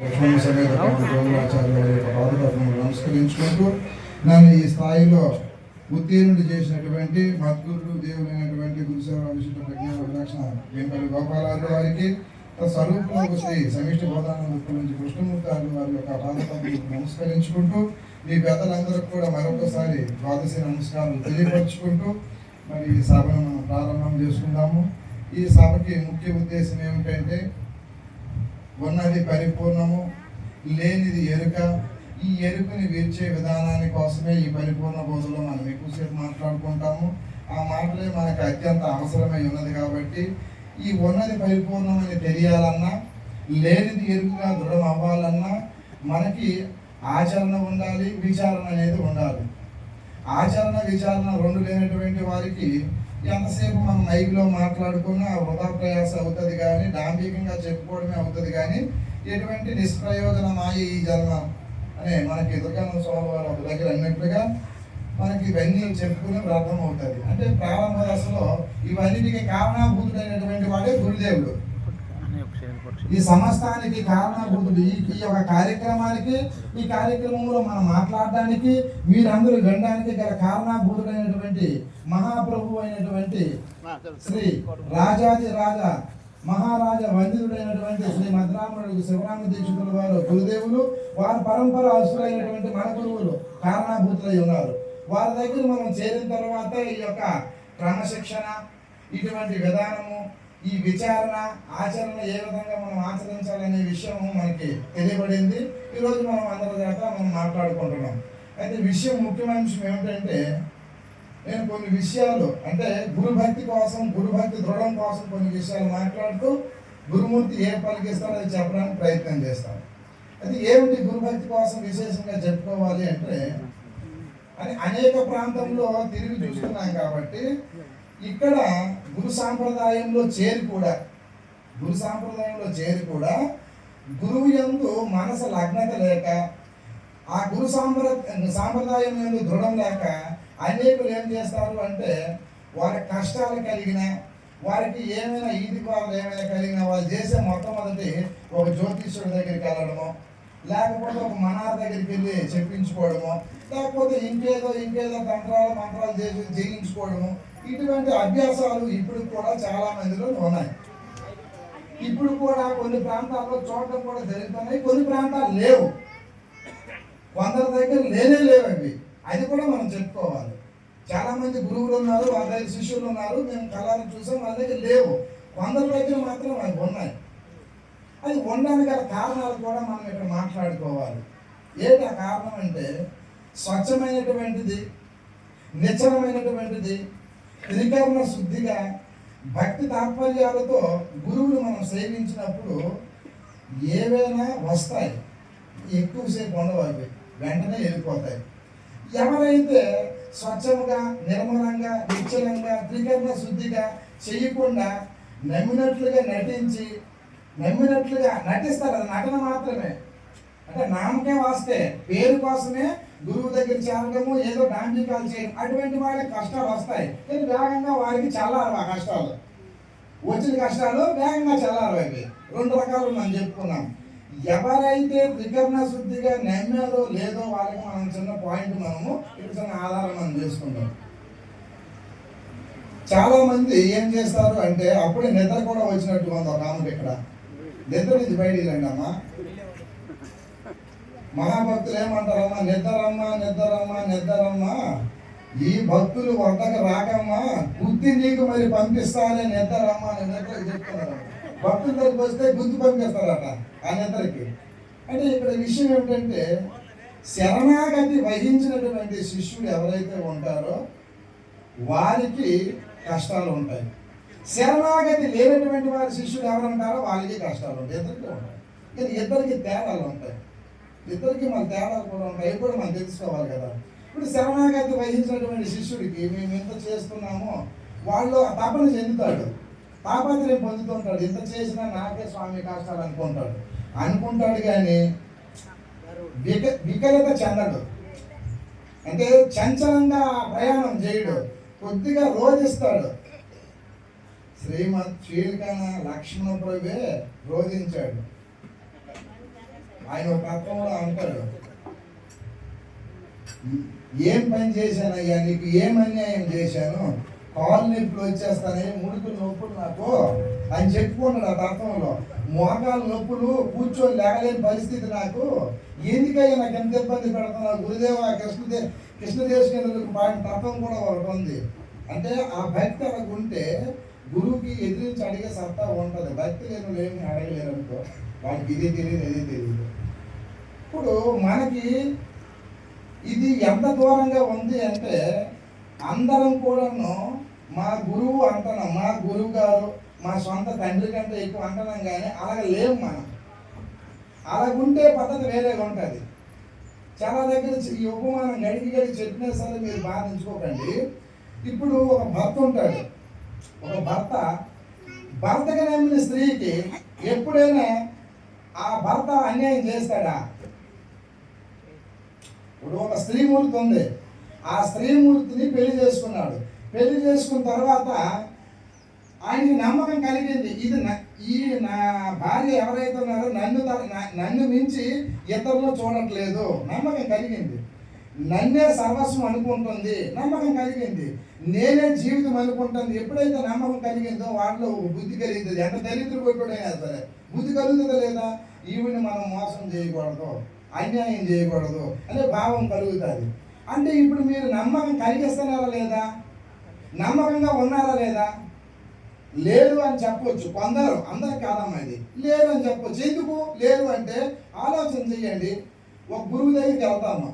లక్ష్మణ సమేత వారి యొక్క పాదపద్మను నమస్కరించుకుంటూ నన్ను ఈ స్థాయిలో ఉత్తీర్ణుడు చేసినటువంటి మద్గురుడు దేవుడైనటువంటి గురుసేవ విశుద్ధ ప్రజ్ఞాన విలక్షణ వెంపల్లి గోపాలాలు వారికి స్వరూపంలో శ్రీ సమిష్టి బోధానంద నుంచి కృష్ణమూర్తి వారి యొక్క పాదపద్మకు నమస్కరించుకుంటూ మీ పెద్దలందరికీ కూడా మరొకసారి ద్వాదశి నమస్కారాలు తెలియపరుచుకుంటూ మరి ఈ సభను మనం ప్రారంభం చేసుకుందాము. ఈ సభకి ముఖ్య ఉద్దేశం ఏమిటంటే ఉన్నది పరిపూర్ణము లేనిది ఎరుక. ఈ ఎరుకని విరిచే విధానాన్ని కోసమే ఈ పరిపూర్ణ బోధలో మనం ఎక్కువసేపు మాట్లాడుకుంటాము. ఆ మాటలే మనకు అత్యంత అవసరమై ఉన్నది కాబట్టి ఈ ఉన్నది పరిపూర్ణమని తెలియాలన్నా లేనిది ఎరుకగా దృఢం అవ్వాలన్నా మనకి ఆచరణ ఉండాలి విచారణ అనేది ఉండాలి. ఆచరణ విచారణ రెండు లేనటువంటి వారికి ఎంతసేపు మనం మైక్లో మాట్లాడుకున్నా వృధా ప్రయాస అవుతుంది కానీ డాంబికంగా చెప్పుకోవడమే అవుతుంది కానీ ఎటువంటి నిష్ప్రయోజన మాయ ఈ జన్మ అనే మనకి దుర్గానంద స్వామి ఒక దగ్గర అన్నట్లుగా మనకి ఇవన్నీ చెప్పుకునే ప్రారంభం అవుతుంది. అంటే ప్రారంభ దశలో ఇవన్నిటికీ కారణాభూతుడైనటువంటి వాడే గురుదేవుడు. ఈ సమస్తానికి కారణభూతుడు ఈ ఈ యొక్క కార్యక్రమానికి ఈ కార్యక్రమంలో మనం మాట్లాడడానికి మీరందరూ వినడానికి గల కారణభూతుడైనటువంటి మహాప్రభు అయినటువంటి శ్రీ రాజాది రాజా మహారాజా వందితుడైనటువంటి శ్రీ మద్రాముడు శివరామ దీక్షితుల వారు గురుదేవులు వారి పరంపర అవసరమైనటువంటి మన గురువులు కారణభూతులై ఉన్నారు. వారి దగ్గర మనం చేరిన తర్వాత ఈ యొక్క క్రమశిక్షణ ఇటువంటి విధానము ఈ విచారణ ఆచరణ ఏ విధంగా మనం ఆచరించాలనే విషయం మనకి తెలియబడింది. ఈరోజు మనం అందరి చేత మనం మాట్లాడుకుంటున్నాం. అయితే విషయం ముఖ్యమైన విషయం ఏమిటంటే నేను కొన్ని విషయాలు అంటే గురుభక్తి కోసం గురుభక్తి దృఢం కోసం కొన్ని విషయాలు మాట్లాడుతూ గురుమూర్తి ఏ పలికిస్తారో అది చెప్పడానికి ప్రయత్నం చేస్తాను. అది ఏమిటి గురుభక్తి కోసం విశేషంగా చెప్పుకోవాలి అంటే అని అనేక ప్రాంతంలో తిరిగి చూస్తున్నాం కాబట్టి ఇక్కడ గురు సాంప్రదాయంలో చేరి కూడా గురు సాంప్రదాయంలో చేరి కూడా గురువు యందు మనసు లగ్నత లేక ఆ గురు సాంప్ర సాంప్రదాయం ఎందు దృఢం లేక అనేకులు ఏం చేస్తారు అంటే వారి కష్టాలు కలిగిన వారికి ఏమైనా ఈది వాళ్ళు ఏమైనా కలిగిన వాళ్ళు చేసే మొట్టమొదటి ఒక జ్యోతిష్యుడి దగ్గరికి వెళ్ళడము లేకపోతే ఒక మనార్ దగ్గరికి వెళ్ళి చెప్పించుకోవడము లేకపోతే ఇంకేదో ఇంకేదో తంత్రాలు మంత్రాలు చేసి చేయించుకోవడము ఇటువంటి అభ్యాసాలు ఇప్పుడు కూడా చాలా మందిలో ఉన్నాయి. ఇప్పుడు కూడా కొన్ని ప్రాంతాల్లో చూడటం కూడా జరుగుతున్నాయి. కొన్ని ప్రాంతాలు లేవు. కొందరి దగ్గర లేనే లేవు అవి అది కూడా మనం చెప్పుకోవాలి. చాలా మంది గురువులు ఉన్నారు వాళ్ళ దగ్గర శిష్యులు ఉన్నారు. మేము కళాన్ని చూసాం వాళ్ళ దగ్గర లేవు. కొందరి దగ్గర మాత్రం అవి ఉన్నాయి. అది ఉండడానికి గల కారణాలు కూడా మనం ఇక్కడ మాట్లాడుకోవాలి. ఏంటి ఆ కారణం అంటే స్వచ్ఛమైనటువంటిది నిచ్చలమైనటువంటిది త్రికరణ శుద్ధిగా భక్తి తాత్పర్యాలతో గురువులు మనం సేవించినప్పుడు ఏవైనా వస్తాయి. ఎక్కువసేపు ఉండవు అవి. వెంటనే వెళ్ళిపోతాయి. ఎవరైతే స్వచ్ఛముగా నిర్మలంగా నిశ్చలంగా త్రికరణ శుద్ధిగా చేయకుండా నమ్మినట్లుగా నటించి నమ్మినట్లుగా నటిస్తారు. అది నటన మాత్రమే. అంటే నామకే వాస్తే పేరు కోసమే గురువు దగ్గర చేరడము ఏదో డాంబికాలు చేయడం అటువంటి వాళ్ళకి కష్టాలు వస్తాయి. కానీ వేగంగా వారికి చల్లారు ఆ కష్టాలు. వచ్చిన కష్టాలు వేగంగా చల్లారు అవి. రెండు రకాలు మనం చెప్పుకున్నాం. ఎవరైతే త్రికరణ శుద్ధిగా నమ్మారో లేదో వాళ్ళకి మనం చిన్న పాయింట్ మనము ఇక్కడ చిన్న ఆధారం మనం చేసుకుంటాం. చాలా మంది ఏం చేస్తారు అంటే అప్పుడే నిద్ర కూడా వచ్చినట్టు ఉంది ఒక ఇక్కడ. నిద్ర నుంచి బయటికి రండి అమ్మా మహాభక్తులు ఏమంటారమ్మా? నిద్రమ్మా నిద్రమ్మా నిద్రమ్మా ఈ భక్తులు వంటకు రాకమ్మా. బుద్ధి నీకు మరి పంపిస్తానే నిద్రమ్మా అని నిద్రకు చెప్తున్నారు. భక్తుల దగ్గరికి వస్తే బుద్ధి పంపిస్తారట ఆ నిద్రకి. అంటే ఇక్కడ విషయం ఏమిటంటే శరణాగతి వహించినటువంటి శిష్యుడు ఎవరైతే ఉంటారో వారికి కష్టాలు ఉంటాయి. శరణాగతి లేనటువంటి వారి శిష్యుడు ఎవరంటారో వాళ్ళకి కష్టాలు ఉంటాయి. ఇద్దరికి ఉంటాయి. కానీ ఇద్దరికి తేడాలు ఉంటాయి. ఇద్దరికి మన తేడాలు కూడా అవి కూడా మనం తెలుసుకోవాలి కదా. ఇప్పుడు శరణాగతి వహించినటువంటి శిష్యుడికి మేము ఎంత చేస్తున్నామో వాళ్ళు తపన చెందుతాడు. తాపత్రయం పొందుతుంటాడు ఇంత చేసినా నాకే స్వామి కష్టాలు అనుకుంటాడు. అనుకుంటాడు కానీ విక వికలత చెందడు. అంటే చంచలంగా ప్రయాణం చేయడు. కొద్దిగా రోధిస్తాడు. శ్రీమద్ చీలికన లక్ష్మణ ప్రభువే రోధించాడు. ఆయన ఒక తత్వంలో అంటాడు ఏం పని చేశానయ్యా నీకు? ఏం అన్యాయం చేశాను? కాలు నొప్పులు వచ్చేస్తానే ముడుకులు నొప్పులు నాకు అని చెప్పుకున్నాడు ఆ తత్వంలో. మోకాలు నొప్పులు కూర్చొని లేగలేని పరిస్థితి నాకు. ఎందుకయ్యా నాకు ఎంత ఇబ్బంది పెడుతున్నా గురుదేవ కృష్ణదే కృష్ణదేశకేంద్రులకు పాడిన తత్వం కూడా ఒకటి ఉంది. అంటే ఆ భక్తి అలా ఉంటే గురువుకి ఎదిరించి అడిగే సత్తా ఉంటుంది. భక్తి లేని ఏమి అడగలేరు అనుకో. వాళ్ళకి ఇది తెలియదు ఇది తెలియదు. ఇప్పుడు మనకి ఇది ఎంత దూరంగా ఉంది అంటే అందరం కూడాను మా గురువు అంటున్నాం మా గురువు గారు మా సొంత తండ్రి కంటే ఎక్కువ అంటున్నాం కానీ అలాగ లేవు మనం. అలాగుంటే పద్ధతి వేరేగా ఉంటుంది. చాలా దగ్గర ఈ ఉపమానం గడికి గడికి చెప్పినా సరే మీరు బాధించుకోకండి. ఇప్పుడు ఒక భర్త ఉంటాడు. ఒక భర్త భర్తగా నమ్మిన స్త్రీకి ఎప్పుడైనా ఆ భర్త అన్యాయం చేస్తాడా? ఇప్పుడు ఒక స్త్రీమూర్తి ఉంది. ఆ స్త్రీమూర్తిని పెళ్ళి చేసుకున్నాడు. పెళ్ళి చేసుకున్న తర్వాత ఆయనకి నమ్మకం కలిగింది. ఇది నా ఈ నా భార్య ఎవరైతే ఉన్నారో నన్ను నన్ను మించి ఇతరులు చూడట్లేదు. నమ్మకం కలిగింది. నన్నే సర్వస్వం అనుకుంటుంది. నమ్మకం కలిగింది. నేనే జీవితం అనుకుంటుంది. ఎప్పుడైతే నమ్మకం కలిగిందో వాళ్ళలో బుద్ధి కలిగింది. ఎంత దరిద్ర సరే. బుద్ధి కలుగుతుందా లేదా? ఈవిని మనం మోసం చేయకూడదు. అన్యాయం చేయకూడదు అనే భావం కలుగుతుంది. అంటే ఇప్పుడు మీరు నమ్మకం కలిగిస్తున్నారా లేదా? నమ్మకంగా ఉన్నారా లేదా? లేదు అని చెప్పొచ్చు. కొందరు అందరికి కాదమ్మా ఇది లేదు అని చెప్పొచ్చు. ఎందుకు? లేదు అంటే ఆలోచన చేయండి ఒక గురువు దగ్గరికి వెళ్తాము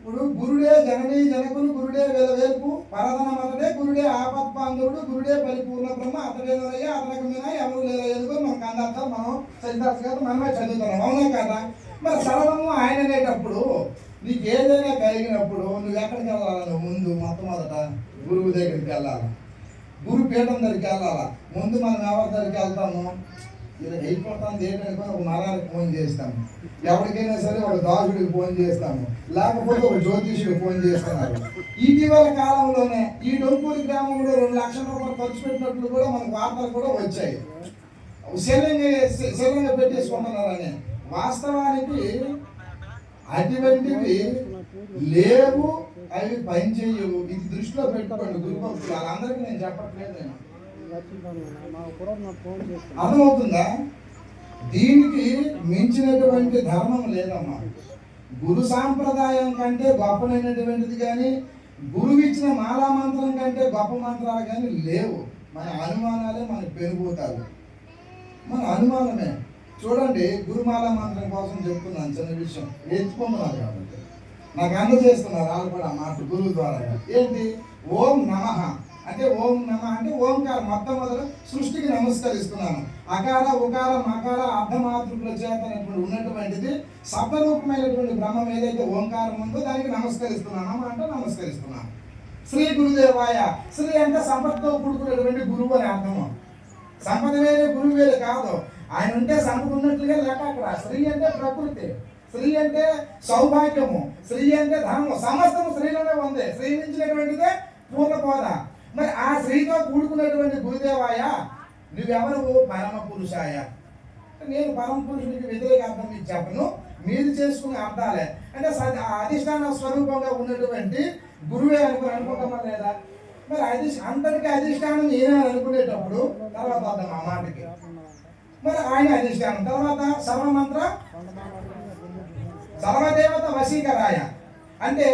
ఇప్పుడు గురుడే జననీ జనకులు గురుడే వేలవేల్పు పరధన మతడే గురుడే ఆపత్బాంధవుడు గురుడే పరిపూర్ణ బ్రహ్మ అతడేనయ్యా అతనికి మీద ఎవరు లేదా ఎందుకు మనకు కందార్థాలు మనం చరితార్థ కాదు మనమే చదువుతున్నాం. అవునా కదా? మరి సరళము ఆయన అనేటప్పుడు నీకు ఏదైనా కలిగినప్పుడు నువ్వు ఎక్కడికి వెళ్ళాలి? ముందు మొట్టమొదట గురువు దగ్గరికి వెళ్ళాలి. గురు పీఠం దగ్గరికి వెళ్ళాలా. ముందు మనం ఎవరి దగ్గరికి వెళ్తాము. ఇలా అయిపోతాం ఏంటనుకో ఒక నరానికి ఫోన్ చేస్తాము. ఎవరికైనా సరే ఒక దాసుడికి ఫోన్ చేస్తాము. లేకపోతే ఒక జ్యోతిష్యుడికి ఫోన్ చేస్తున్నారు. ఇటీవల కాలంలోనే ఈ డొంపూరి గ్రామంలో రెండు లక్షల రూపాయలు ఖర్చు పెట్టినట్లు కూడా మనకు వార్తలు కూడా వచ్చాయి. శల్యంగా శల్యంగా పెట్టేసుకుంటున్నారని. వాస్తవానికి అటువంటివి లేవు అవి పనిచేయవు ఇది దృష్టిలో పెట్టుకోండి గురుభక్తులు వాళ్ళందరికీ నేను చెప్పట్లేదు నేను. అర్థమవుతుందా దీనికి మించినటువంటి ధర్మం లేదమ్మా. గురు సాంప్రదాయం కంటే గొప్పనైనటువంటిది కానీ గురువు ఇచ్చిన మాలా మంత్రం కంటే గొప్ప మంత్రాలు కానీ లేవు. మన అనుమానాలే మన పెరుగుతారు మన అనుమానమే. చూడండి గురుమాల మంత్రం కోసం చెప్తున్నాను చిన్న విషయం. నేర్చుకుంటున్నారు కాబట్టి. నాకు అందజేస్తున్నారు వాళ్ళు కూడా ఆ మాట గురువు ద్వారా ఏంటి? ఓం నమః. అంటే ఓం నమ అంటే ఓంకారం మొట్టమొదలు సృష్టికి నమస్కరిస్తున్నాను. అకార ఉకార మకార అర్ధమాతృకుల చేతనటువంటి ఉన్నటువంటిది సప్తరూపమైనటువంటి బ్రహ్మం ఏదైతే ఓంకారం ఉందో దానికి నమస్కరిస్తున్నాను. అంటే నమస్కరిస్తున్నాను. శ్రీ గురుదేవాయ శ్రీ అంటే సంపదతో కూడుకున్నటువంటి గురువు అని అర్థము. సంపద వేరే గురువు వేరే కాదు. ఆయన ఉంటే సంపద ఉన్నట్లుగా లేక అక్కడ స్త్రీ అంటే ప్రకృతి స్త్రీ అంటే సౌభాగ్యము స్త్రీ అంటే ధనము. సమస్తము స్త్రీలోనే ఉంది. స్త్రీ మించినటువంటిదే పూర్ణ పోద మరి ఆ స్త్రీతో కూడుకున్నటువంటి గురుదేవాయ? నువ్వెవరు? పరమ పురుషాయ నేను పరమ పురుషునికి వ్యతిరేక అర్థం మీకు చెప్పను. మీరు చేసుకునే అర్థాలే. అంటే స- అధిష్టాన స్వరూపంగా ఉన్నటువంటి గురువే అనుకో అనుకుంటామా లేదా? మరి అధిష్ అందరికీ అధిష్టానం ఏమైనా అనుకునేటప్పుడు తర్వాత వద్దాం ఆ మాటకి. మరి ఆయన అధిష్టానం. తర్వాత సర్వమంత్ర సర్వదేవత వశీకరాయ. అంటే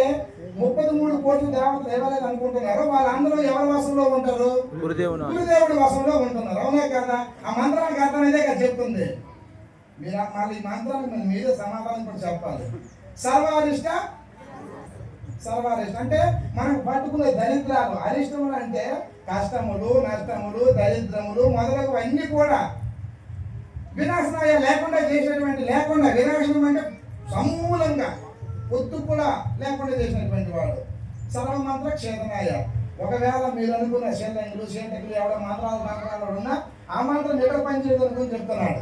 ముప్పై మూడు కోట్ల దేవతలు ఎవరైతే అనుకుంటున్నారో వాళ్ళందరూ ఎవరి వశంలో ఉంటారు? గురుదేవుడి వశంలో ఉంటున్నారు. అవునా కదా? ఆ మంత్రానికి అర్థం ఇదే కదా చెప్తుంది. మీరు మళ్ళీ ఈ మంత్రానికి మరి మీరే సమాధానం కూడా చెప్పాలి. సర్వారిష్ట సర్వారిష్ట అంటే మనకు పట్టుకునే దరిద్రాలు అరిష్టములు అంటే కష్టములు నష్టములు దరిద్రములు మొదలగువన్నీ కూడా వినాశనాయ లేకుండా చేసినటువంటి లేకుండా వినాశనం అంటే సమూలంగా పొత్తు కూడా లేకుండా చేసినటువంటి వాడు. సర్వమంత్ర క్షేత్రనాయ ఒకవేళ మీరు అనుకున్న శేతంగులు శేతకులు ఎవడ మంత్రాలు మంత్రాలు ఉన్నా ఆ మంత్రం ఎక్కడ పనిచేయదు అనుకుని చెప్తున్నాడు.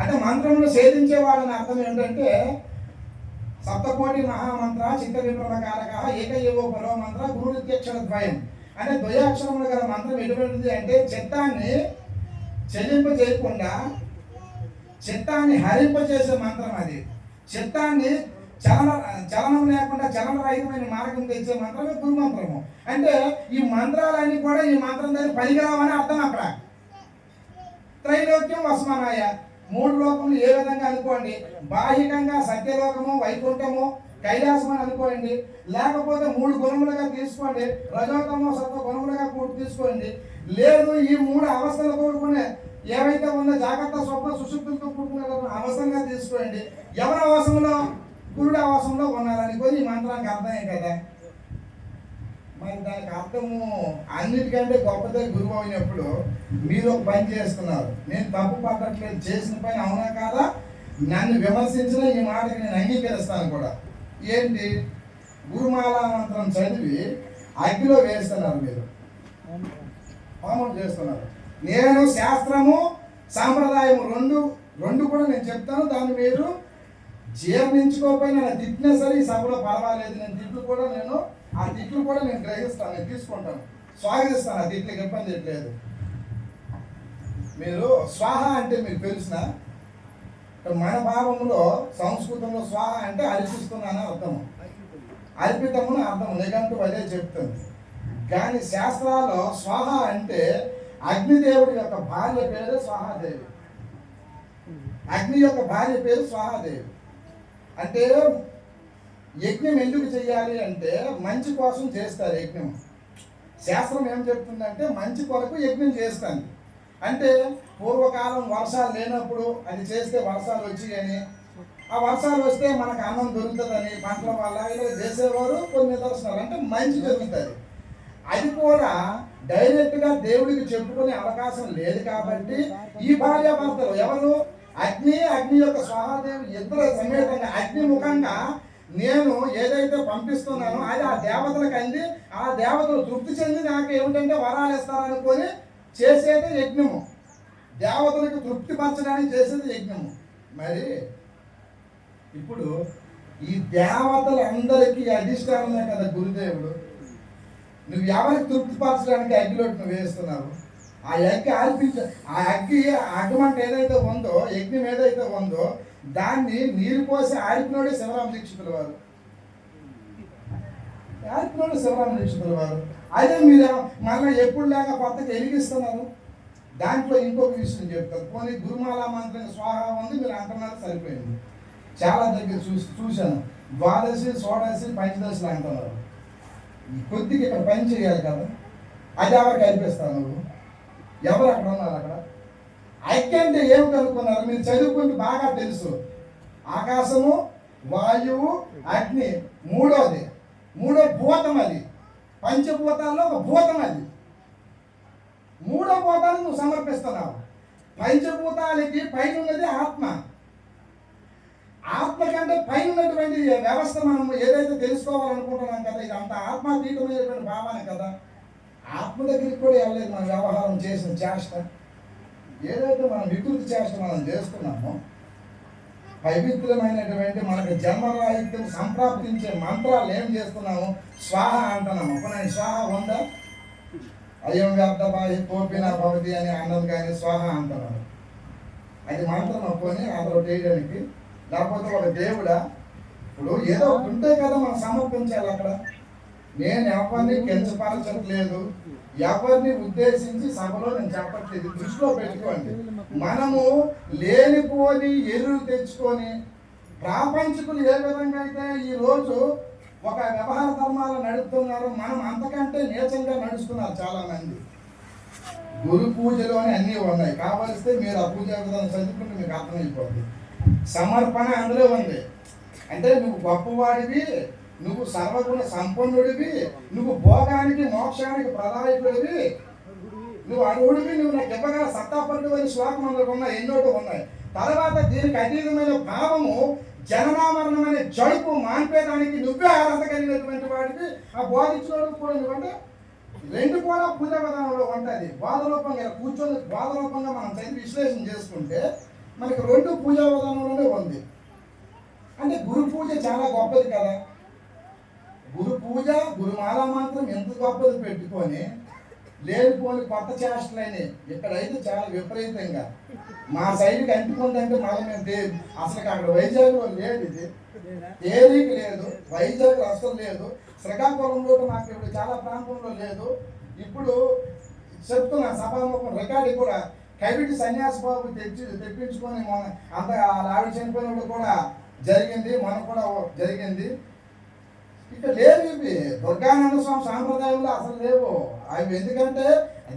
అంటే మంత్రములు సేధించేవాడని అర్థం ఏంటంటే సప్తకోటి మహామంత్ర చిత్త విప్లవకారక ఏకయేవో పరో మంత్ర గురుత్యక్షర ద్వయం. అంటే ద్వయాక్షరములు గల మంత్రం ఎటువంటిది అంటే చిత్తాన్ని చెల్లింపజేయకుండా చిత్తాన్ని హరింపజేసే మంత్రం అది. చిత్తాన్ని చలన చలనం లేకుండా చలన రహితమైన మార్గం తెచ్చే మంత్రమే గురు మంత్రము అంటే ఈ మంత్రాలన్నీ కూడా ఈ మంత్రం దగ్గర పనికిరావని అర్థం అక్కడ. త్రైలోక్యం వస్మానాయ. మూడు లోకములు ఏ విధంగా అనుకోండి? బాహికంగా సత్యలోకము వైకుంఠము కైలాసం అని అనుకోండి లేకపోతే మూడు గుణములుగా తీసుకోండి రజోతమో సత్వ గుణములుగా కూడా తీసుకోండి. లేదు ఈ మూడు అవస్థలు కూడుకునే ఏవైతే ఉందో జాగ్రత్త స్వప్న సుశుద్ధులతో కూడుకునే అవసరంగా తీసుకోండి. ఎవరి అవసరంలో గురుడు అవసరంలో ఉన్నారనుకో ఈ మంత్రానికి అర్థమే కదా? మరి దానికి అర్థము అన్నిటికంటే గొప్పదే గురువు అయినప్పుడు మీరు ఒక పని చేస్తున్నారు. నేను తప్పు పట్టట్లేదు చేసిన పని అవునా కాదా? నన్ను విమర్శించిన ఈ మాటకి నేను అంగీకరిస్తాను కూడా. ఏంటి గురుమాల మంత్రం చదివి అగ్గిలో వేస్తున్నారు మీరు. హోమం చేస్తున్నారు. నేను శాస్త్రము సాంప్రదాయం రెండు రెండు కూడా నేను చెప్తాను. దాన్ని మీరు జీర్ణించుకోకపోయినా తిట్టినా సరే ఈ సభలో పర్వాలేదు. నేను తిట్లు కూడా నేను ఆ తిట్లు కూడా నేను గ్రహిస్తాను. నేను తీసుకుంటాను. స్వాగతిస్తాను. ఆ తిట్లకి ఇబ్బంది లేదు. మీరు స్వాహ అంటే మీకు తెలిసిన? మన భావంలో సంస్కృతంలో స్వాహ అంటే అర్పిస్తున్నాను అర్థం అర్పితమును అర్థం నిఘంటు అదే చెప్తుంది. కానీ శాస్త్రాల్లో స్వాహ అంటే అగ్నిదేవుడి యొక్క భార్య పేరు స్వాహాదేవి. అగ్ని యొక్క భార్య పేరు స్వాహాదేవి. అంటే యజ్ఞం ఎందుకు చేయాలి అంటే మంచి కోసం చేస్తారు యజ్ఞం. శాస్త్రం ఏం చెప్తుందంటే మంచి కొరకు యజ్ఞం చేస్తాను. అంటే పూర్వకాలం వర్షాలు లేనప్పుడు అది చేస్తే వర్షాలు వచ్చాయని ఆ వర్షాలు వస్తే మనకు అన్నం దొరుకుతుందని పంటల వల్ల ఇలా చేసేవారు కొన్ని నిదర్శనాలు. అంటే మంచి జరుగుతుంది. అది కూడా డైరెక్ట్గా దేవుడికి చెప్పుకునే అవకాశం లేదు కాబట్టి ఈ భార్యాభర్తలు ఎవరు? అగ్ని అగ్ని యొక్క స్వహాదేవి ఇద్దరు సమేతంగా అగ్ని ముఖంగా నేను ఏదైతే పంపిస్తున్నానో అది ఆ దేవతలకు అంది. ఆ దేవతలు తృప్తి చెంది నాకు ఏమిటంటే వరాలు ఇస్తారనుకొని చేసేది యజ్ఞము. దేవతలకు తృప్తిపరచడానికి చేసేది యజ్ఞము. మరి ఇప్పుడు ఈ దేవతలందరికీ అధిష్టానమే కదా గురుదేవుడు. నువ్వు ఎవరికి తృప్తిపరచడానికి అగ్గిలోకి నువ్వు వేస్తున్నావు? ఆ అగ్గి ఆర్పించ ఆ అగ్గి అగ్గిమంట ఏదైతే ఉందో యజ్ఞం ఏదైతే ఉందో దాన్ని నీరు పోసి ఆరిపినోడే శివరామ దీక్షితుల వారు. ఆరిపినోడే శివరామ దీక్షితుల వారు అదే మీరు మళ్ళీ ఎప్పుడు లేక కొత్తగా వెలిగిస్తున్నారు దాంట్లో ఇంకొక విషయం చెప్తారు పోనీ గురుమాల మంత్రం స్వాహ ఉంది మీరు అంటున్నారు సరిపోయింది. చాలా దగ్గర చూసి చూశాను. ద్వాదశి షోడశి పంచదశలు అంటున్నారు. కొద్దిగా ఇక్కడ పని చేయాలి కదా. అది ఎవరికి అనిపిస్తాను నువ్వు? ఎవరు అక్కడ ఉన్నారు అక్కడ? ఐక్యంటే ఏం కనుక్కున్నారు? మీరు చదువుకుంటే బాగా తెలుసు. ఆకాశము వాయువు అగ్ని. మూడోది. మూడో భూతం అది. పంచభూతాల్లో ఒక భూతం అది. మూడో భూతాన్ని నువ్వు సమర్పిస్తున్నావు. పంచభూతాలకి పైన ఉన్నది ఆత్మ. ఆత్మ కంటే పైన ఉన్నటువంటి వ్యవస్థ మనం ఏదైతే తెలుసుకోవాలనుకుంటున్నాం కదా ఇది అంత ఆత్మాతీతమైనటువంటి భావన కదా. ఆత్మ దగ్గరికి కూడా వెళ్ళలేదు మన వ్యవహారం చేసిన చేష్ట. ఏదైతే మనం వికృతి చేష్ట మనం చేస్తున్నామో పవిత్రమైనటువంటి మనకు జన్మరాహిత్యం సంప్రాప్తించే మంత్రాలు ఏం చేస్తున్నాము? స్వాహ అంటున్నాము. అప్పుడు నేను స్వాహ ఉందా? అయం వ్యాప్త బాహి కోపిన భవతి అని అన్నది కానీ స్వాహ అంటున్నాడు. అది మంత్రం అప్పుని అందులో చేయడానికి లేకపోతే ఒక దేవుడా? ఇప్పుడు ఏదో ఒకటి ఉంటే కదా మనం సమర్పించాలి అక్కడ. నేను ఎవరిని కించపరచట్లేదు. ఎవరిని ఉద్దేశించి సభలో నేను చెప్పట్లేదు. దృష్టిలో పెట్టుకోండి. మనము లేనిపోని ఎరువు తెచ్చుకొని ప్రాపంచికులు ఏ విధంగా అయితే ఈ రోజు ఒక వ్యవహార ధర్మాలు నడుపుతున్నారు మనం అంతకంటే నీచంగా నడుస్తున్నారు చాలామంది. గురు పూజలోనే అన్నీ ఉన్నాయి. కావలిస్తే మీరు ఆ పూజా విధానం చదువుకుంటే మీకు అర్థమైపోతుంది సమర్పణ అందులో ఉంది. అంటే నువ్వు గొప్పవాడివి నువ్వు సర్వగుణ సంపన్నుడివి నువ్వు భోగానికి మోక్షానికి ప్రధాయకుడివి నువ్వు అర్హుడివి నువ్వు నాకు ఇవ్వగల సత్తాపరుడు అని శ్లోకం అందులో ఉన్నాయి ఎన్నోటి ఉన్నాయి. తర్వాత దీనికి అతీతమైన భావము జననామరణం అనే జడుపు మాన్పేదానికి నువ్వే అర్హత కలిగినటువంటి వాడికి ఆ బోధించినోడు కూడా నువ్వంటే రెండు కూడా పూజ విధానంలో ఉంటుంది. బోధరూపంగా కూర్చొని బోధరూపంగా మనం చదివి విశ్లేషణ చేసుకుంటే మనకి రెండు పూజా విధానంలోనే ఉంది. అంటే గురు పూజ చాలా గొప్పది కదా. గురు పూజ గురుమాల మాత్రం ఎంత గొప్పది పెట్టుకొని లేనిపోని కొత్త చేష్టలని ఇక్కడైతే చాలా విపరీతంగా. మా సైడ్కి అంటుకుందంటే మళ్ళీ మేము అసలు అక్కడ వైజాగ్లో లేదు ఇది. తేలిక లేదు. వైజాగ్ అసలు లేదు. శ్రీకాకుళంలో మాకు ఇప్పుడు చాలా ప్రాంతంలో లేదు. ఇప్పుడు చెప్తున్నా సభాముఖం రికార్డు కూడా కవిటి సన్యాసి బాబు తెచ్చి తెప్పించుకొని మన అంత ఆవిడ చనిపోయినప్పుడు కూడా జరిగింది మనకు కూడా జరిగింది. ఇక లేవు ఇవి దుర్గానంద స్వామి సాంప్రదాయంలో అసలు లేవు. అవి ఎందుకంటే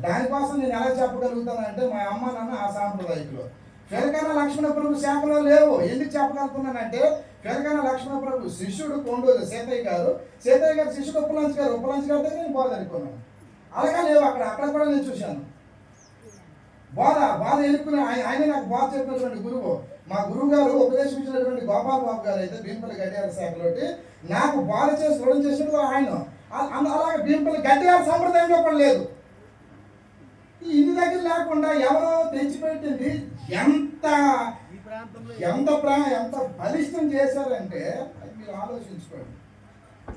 దానికోసం నేను ఎలా చెప్పగలుగుతానంటే మా అమ్మ నాన్న ఆ సాంప్రదాయకులు ఫెరకాన లక్ష్మణ ప్రభు శాఖలో లేవు. ఎందుకు చెప్పగలుగుతున్నానంటే ఫెరకాన లక్ష్మణ ప్రభు శిష్యుడు కొండూరు సీతయ్య గారు. సీతయ్య గారు శిష్యుడు ఉప్పలంచి గారు. ఉప్పలంచి గారి దగ్గర నేను బోధనుకున్నాను అలాగే లేవు. అక్కడ అక్కడ కూడా నేను చూశాను. బోధ బాధ ఎన్నుకుని ఆయన ఆయన నాకు బోధ చెప్పినటువంటి గురువు. మా గురువు గారు ఉపదేశించినటువంటి గోపాల్ బాబు గారు అయితే భీంపల్లి గడియార శాఖలోటి నాకు బోధ చేసి దృఢం చేసినట్టు ఆయన. అలాగే భీంపల్లి గడియార సంప్రదాయంలో కూడా లేదు. ఇన్ని దగ్గర లేకుండా ఎవరో తెచ్చిపెట్టింది ఎంత ఎంత ప్రా ఎంత బలిష్టం చేశారంటే అది మీరు ఆలోచించుకోండి.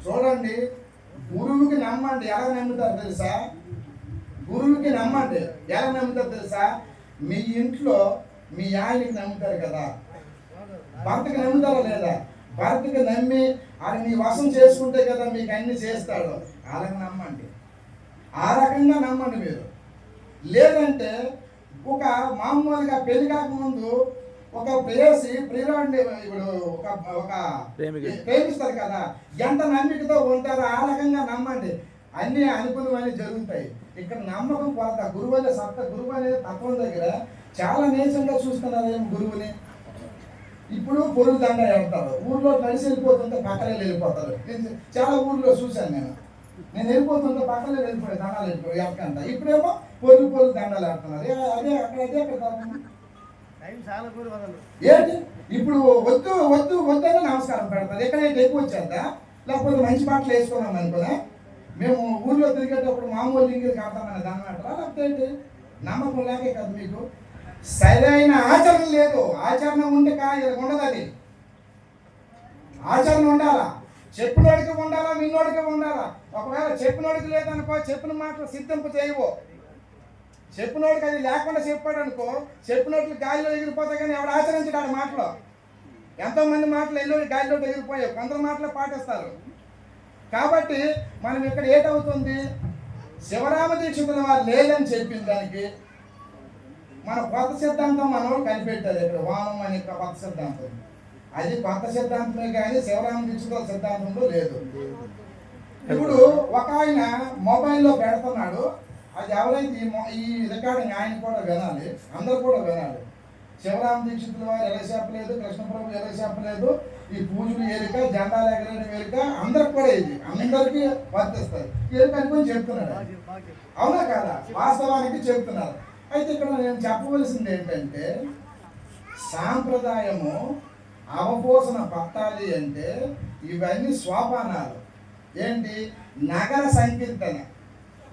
చూడండి గురువుకి నమ్మండి ఎలా నమ్ముతారు తెలుసా? గురువుకి నమ్మండి ఎలా నమ్ముతారు తెలుసా? మీ ఇంట్లో మీ ఆయనకి నమ్ముతారు కదా? భర్తకి నమ్ముతారా లేదా? భర్తకి నమ్మి ఆయన మీ వశం చేసుకుంటే కదా మీకు అన్ని చేస్తాడు. అలాగ నమ్మండి. ఆ రకంగా నమ్మండి మీరు. లేదంటే ఒక మామూలుగా పెళ్ళి కాకముందు ఒక ప్రేయసి ప్రియురాండి ఇప్పుడు ఒక ఒక. ప్రేమిస్తారు కదా? ఎంత నమ్మికతో ఉంటారో ఆ రకంగా నమ్మండి. అన్నీ అనుకున్నవన్నీ జరుగుతాయి. ఇక్కడ నమ్మకం కొరత గురువు అనే సత్త గురువు అనే తత్వం దగ్గర చాలా నీచంగా చూస్తున్నారు ఏం గురువుని. ఇప్పుడు పొరుగు దండ వెళ్తారు ఊర్లో కలిసి వెళ్ళిపోతుంటే పక్కనే వెళ్ళిపోతారు. చాలా ఊర్లో చూశాను నేను. నేను వెళ్ళిపోతుంటే పక్కనే వెళ్ళిపోయి దండాలు వెళ్ళిపోయి ఎక్కడంట ఇప్పుడేమో పొరుగు పొరుగు దండాలు ఆడుతున్నారు. అదే అక్కడ అదే అక్కడ ఏంటి? ఇప్పుడు వద్దు వద్దు వద్దని నమస్కారం పెడతారు. ఎక్కడైతే ఎక్కువ వచ్చేద్దా? లేకపోతే మంచి బట్టలు వేసుకున్నాం అనుకున్నా? మేము ఊర్లో తిరిగేటప్పుడు మామూలు లింగిలు కడతామని దాన్ని అంటారా లేకపోతే నమ్మకం లేకే కదా మీకు? సరైన ఆచరణ లేదు. ఆచరణ ఉంటే కా ఇలా ఉండదు అది ఆచరణ ఉండాలా? చెప్పినోడికి ఉండాలా? విన్నోడికి ఉండాలా? ఒకవేళ చెప్పినోడికి లేదనుకో చెప్పిన మాటలు సిద్ధింపు చేయవు. చెప్పినోడికి అది లేకుండా చెప్పాడు అనుకో చెప్పినట్లు గాలిలో ఎగిరిపోతా కానీ ఎవడు ఆచరించడాడు మాటలు? ఎంతోమంది మాటలు ఎల్లో గాలిలో ఎగిరిపోయావు కొందరు మాటలు పాటిస్తారు. కాబట్టి మనం ఇక్కడ ఏటవుతుంది? శివరామ దీక్షితుల వారు లేదని చెప్పిన దానికి మన కొత్త సిద్ధాంతం మనం కనిపెట్టారు ఇక్కడ వామం అనే కొత్త సిద్ధాంతం. అది కొత్త సిద్ధాంతమే కానీ శివరామ సిద్ధాంతంలో లేదు. ఇప్పుడు ఒక ఆయన మొబైల్లో పెడుతున్నాడు అది ఎవరైతే ఈ ఈ రికార్డింగ్ ఆయన కూడా వినాలి అందరు కూడా వినాలి. శివరామ దీక్షితుల వారు ఎలా చెప్పలేదు కృష్ణప్రభు ఎలా చెప్పలేదు ఈ పూజలు ఏరిక జెండాలు ఎగరని ఏరిక అందరికి కూడా ఇది అందరికీ వర్తిస్తారు ఏం అనుకొని చెప్తున్నాడు. అవునా కాదా? వాస్తవానికి చెప్తున్నారు. అయితే ఇక్కడ నేను చెప్పవలసింది ఏంటంటే సాంప్రదాయము అవపోసన పట్టాలి అంటే ఇవన్నీ స్వాపానాలు. ఏంటి? నగర సంకీర్తన.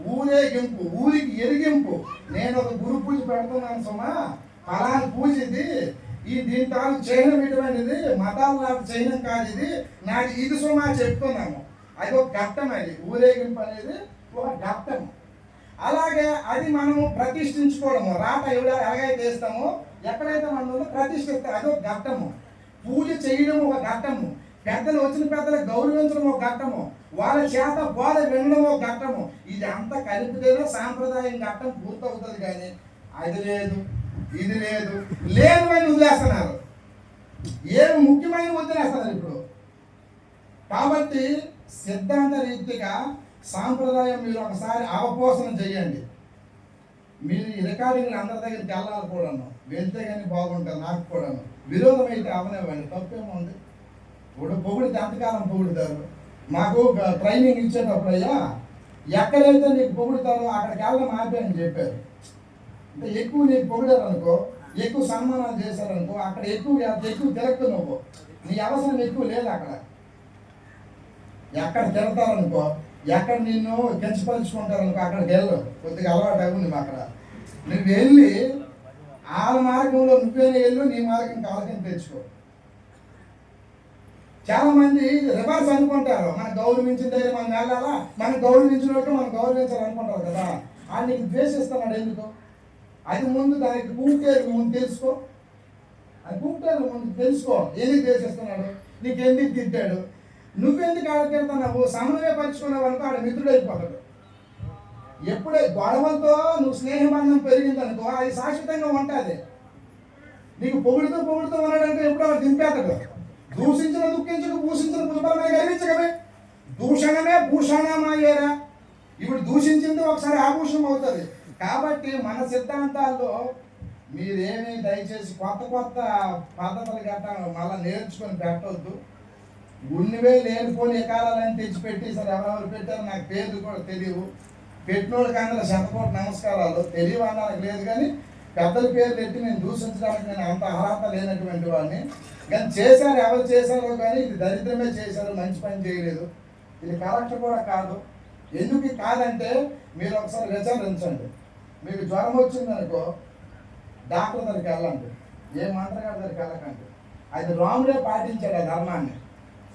ఊరేగింపు ఊరికి ఎరిగింపు. నేను ఒక గురు పూజ పెడుతున్నాను సుమా. ఫలాని పూజ ఇది. ఈ దీని తాను చైనం ఇటువంటిది. మతాలు నాకు చైనం కాదు ఇది. నాకు ఇది సుమా చెప్తున్నాము. అది ఒక ఘట్టం అది. ఊరేగింపు అనేది ఒక ఘట్టము. అలాగే అది మనము ప్రతిష్ఠించుకోవడము. రాత ఎవడ ఎలాగైతే వేస్తామో ఎక్కడైతే మనం ప్రతిష్ఠిస్తే అదొక ఘట్టము. పూజ చేయడం ఒక ఘట్టము. పెద్దలు వచ్చిన పెద్దలు గౌరవించడం ఒక ఘట్టము. వాళ్ళ చేత బోధ వినడం ఒక ఘట్టము. ఇది అంత కలిపితేనే సాంప్రదాయం ఘట్టం పూర్తవుతుంది కానీ అది లేదు ఇది లేదు. లేదు అని వదిలేస్తున్నారు. ఏమి ముఖ్యమైన వదిలేస్తున్నారు ఇప్పుడు? కాబట్టి సిద్ధాంత రీతిగా సాంప్రదాయం మీరు ఒకసారి అవపోసనం చేయండి మీరు ఈ రికార్డింగ్లు అందరి దగ్గరికి వెళ్ళాలి కూడాను వెళ్తే కానీ బాగుంటుంది నాకు కూడాను. విరోధం అయితే అవనివ్వండి తప్పేముంది ఇప్పుడు పొగిడితే ఎంతకాలం పొగుడుతారు? మాకు ట్రైనింగ్ ఇచ్చేటప్పుడు అయ్యా ఎక్కడైతే నీకు పొగుడుతారో అక్కడికి వెళ్ళడం ఆపే అని చెప్పారు. అంటే ఎక్కువ నీకు పొగిడారు అనుకో ఎక్కువ సన్మానాలు చేశారనుకో అక్కడ ఎక్కువ ఎక్కువ తిరగదు నువ్వు. నీ అవసరం ఎక్కువ లేదు అక్కడ. ఎక్కడ తిడతారనుకో ఎక్కడ నిన్ను కించపరుచుకుంటారనుకో అక్కడికి వెళ్ళు కొద్దిగా అలవాటు అవ్వు నువ్వు అక్కడ నువ్వు వెళ్ళి వాళ్ళ మార్గంలో నువ్వేనే వెళ్ళు నీ మార్గం కాలకని తెచ్చుకో. చాలామంది రివర్స్ అనుకుంటారు. మన గౌరవించిన దగ్గర మనం వెళ్ళాలా? మనం గౌరవించినట్టు మనం గౌరవించాలనుకుంటారు కదా. ఆ నీకు ద్వేషిస్తున్నాడు ఎందుకు? అది ముందు దానికి పూర్తి ముందు తెలుసుకో. అది పూర్తి ముందు తెలుసుకో. ఎందుకు ద్వేషిస్తున్నాడు? నీకు ఎందుకు తిట్టాడు? నువ్వెందుకు ఆడకెళ్తున్నావు సమన్వయ పరుచుకున్నావు అనుకో ఆడ మిత్రుడు అయిపోతాడు ఎప్పుడే గొడవలతో నువ్వు స్నేహబంధం పెరిగిందనుకో అది శాశ్వతంగా ఉంటుంది. నీకు పొగుడుతూ పొగుడుతూ ఉన్నాడంటే ఎప్పుడో వాడు దూషించిన దుఃఖించక భూషించిన పుష్పలమే గర్వించకమే దూషణమే భూషణమయ్యేరా? ఇప్పుడు దూషించింది ఒకసారి ఆభూషణం అవుతుంది. కాబట్టి మన సిద్ధాంతాల్లో మీరేమీ దయచేసి కొత్త కొత్త పద్ధతులు గట్ట మళ్ళీ నేర్చుకొని పెట్టవద్దు ఉన్నవే లేనిపోని ఎకాలని తెచ్చిపెట్టి సరే ఎవరెవరు పెట్టారు నాకు పేర్లు కూడా తెలియవు పెట్టినోళ్ళకి అందరూ శతకోటి నమస్కారాలు. తెలియవు అనడానికి లేదు కానీ పెద్దల పేర్లు పెట్టి నేను దూషించడానికి నేను అంత అర్హత లేనటువంటి వాడిని. కానీ చేశారు ఎవరు చేశారో కానీ ఇది దరిద్రమే చేశారు మంచి పని చేయలేదు. ఇది కరెక్ట్ కూడా కాదు. ఎందుకు కాదంటే మీరు ఒకసారి విచారించండి మీకు జ్వరం వచ్చిందనుకో డాక్టర్ దగ్గరికి వెళ్ళండి. ఏ మంత్రగారి దగ్గరికి వెళ్ళకండి. అది రాముడే పాటించాడు ఆ ధర్మాన్ని.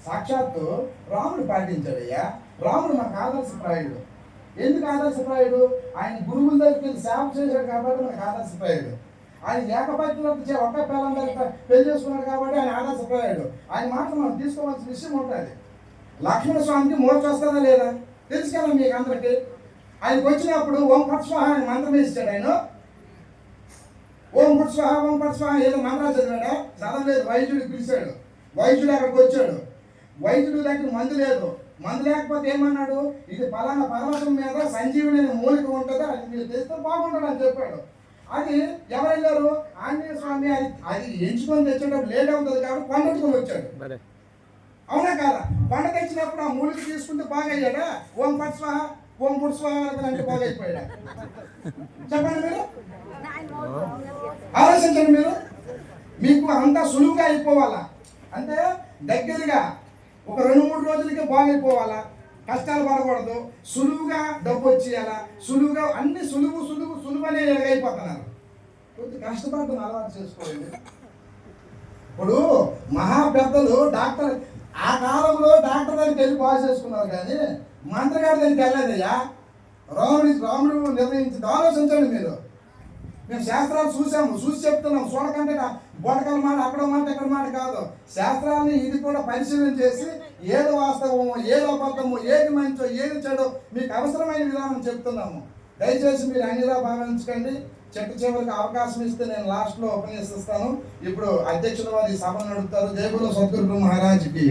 సాక్షాత్తు రాముడు పాటించాడు అయ్యా రాముడు మనకు ఆదర్శప్రాయుడు. ఎందుకు ఆదర్శప్రాయుడు? ఆయన గురువుల దగ్గరికి వెళ్ళి సేవ చేశాడు కాబట్టి మనకు ఆదర్శప్రాయుడు. ఆయన ఏకపత్రులకు చే- ఒక్క పిల్లల దగ్గర పెళ్ళి చేసుకున్నాడు కాబట్టి ఆయన ఆదర్శప్రాయుడు. ఆయన మాట మనం తీసుకోవాల్సిన విషయం ఉంటుంది. లక్ష్మణ స్వామికి మూర్చ వస్తుందా లేదా? తెలుసు కదా మీకు అందరికి? ఆయనకు వచ్చినప్పుడు ఓం పట్స్వాహ అని మంత్రం వేసాడు ఆయన. ఓం పట్స్వాహ ఓం పట్స్వాహ ఏదో మంత్రాలు చదివాడా? చదవలేదు వైద్యుడికి పిలిచాడు. వైద్యుడు అక్కడికి వచ్చాడు. వైద్యుడి దగ్గర మందు లేదు. మందు లేకపోతే ఏమన్నాడు? ఇది పలానా పర్వతం మీద సంజీవుని మూలిక ఉంటుంది? అది మీరు తెస్తే బాగుంటుంది అని చెప్పాడు. అది ఎవరు వెళ్ళారు ఆంజనేయ స్వామి అది అది ఎంచుకొని తెచ్చేటప్పుడు లేట్ అవుతుంది కాబట్టి కొండట్టుకొని వచ్చాడు. అవునా కాదా? పంట తెచ్చినప్పుడు ఆ మూలిక తీసుకుంటే బాగా అయ్యాడా ఓం పట్ స్వాహ ఓం పుట్ స్వాహ అంటే బాగా అయిపోయాడా చెప్పండి మీరు. ఆలోచించండి మీరు. మీకు అంతా సులువుగా అయిపోవాలా? అంటే దగ్గరగా ఒక రెండు మూడు రోజులకి బాగైపోవాలా? కష్టాలు పడకూడదు. సులువుగా డబ్బు వచ్చేయాలా? సులువుగా అన్ని సులువు సులువు సులువు అనే ఎలాగైపోతున్నారు కొంచెం కష్టపడుతున్న అలవాటు చేసుకోండి. ఇప్పుడు మహా పెద్దలు డాక్టర్ ఆ కాలంలో డాక్టర్ దగ్గరికి వెళ్ళి బాగా చేసుకున్నారు కానీ మంత్రగారి దగ్గరికి వెళ్ళలేదయ్యా. రాముడి రాముడు నిర్ణయించి ఆలోచించండి మీరు. మేము శాస్త్రాలు చూసాము చూసి చెప్తున్నాం. చూడకంటే నా మాట అక్కడ మాట ఇక్కడ మాట కాదు. శాస్త్రాన్ని ఇది కూడా పరిశీలన చేసి ఏది వాస్తవము ఏది అబద్ధము ఏది మంచో ఏది చెడో మీకు అవసరమైన విధానం చెప్తున్నాము. దయచేసి మీరు అన్నిలా భావించకండి. చెట్టు చివరికి అవకాశం ఇస్తే నేను లాస్ట్లో ఉపన్యసిస్తాను. ఇప్పుడు అధ్యక్షుల వారి సభను నడుపుతారు. దేవుడు సద్గురు మహారాజ్కి